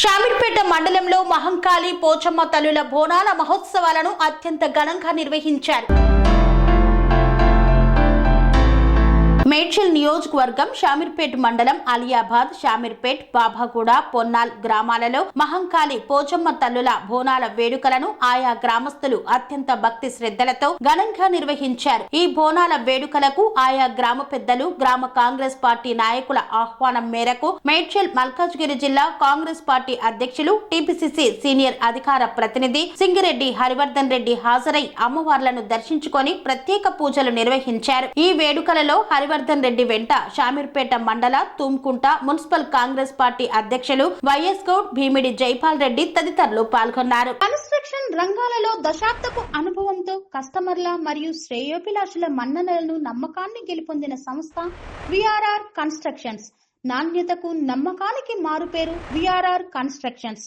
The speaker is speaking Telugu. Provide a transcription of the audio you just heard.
షామిర్పేట మండలంలో మహంకాళి పోచమ్మ తల్లుల బోనాల మహోత్సవాలను అత్యంత ఘనంగా నిర్వహించారు. మేడ్చల్ నియోజకవర్గం షామీర్పేట్ మండలం అలియాబాద్ షామీర్పేట్ బాబాగూడ పొన్నాల్ గ్రామాలలో మహంకాళి పోచమ్మ తల్లుల బోనాల వేడుకలను ఆయా గ్రామస్తులు అత్యంత భక్తి శ్రద్ధలతో ఘనంగా నిర్వహించారు. ఈ బోనాల వేడుకలకు ఆయా గ్రామ పెద్దలు గ్రామ కాంగ్రెస్ పార్టీ నాయకుల ఆహ్వానం మేరకు మేడ్చల్ మల్కాజ్గిరి జిల్లా కాంగ్రెస్ పార్టీ అధ్యక్షులు టీపీసీసీ సీనియర్ అధికార ప్రతినిధి సింగిరెడ్డి హరివర్ధన్ రెడ్డి హాజరై అమ్మవార్లను దర్శించుకొని ప్రత్యేక పూజలు నిర్వహించారు. ఈ వేడుకలలో హరివర్ధన్ రెడ్డి వెంట షామీర్పేట మండల తుమ్కుంట మున్సిపల్ కాంగ్రెస్ పార్టీ అధ్యక్షులు వైఎస్ గౌడ్ భీమిడి జైపాల్ రెడ్డి తదితరులు పాల్గొన్నారు. కన్స్ట్రక్షన్ రంగాలలో దశాబ్దపు అనుభవంతో కస్టమర్ల మరియు శ్రేయోభిలాషుల మన్ననలను నమ్మకాన్ని గెలుపొందిన సంస్థ విఆర్ఆర్ కన్స్ట్రక్షన్స్. నాణ్యతకు నమ్మకానికి మారుపేరు VRR constructions.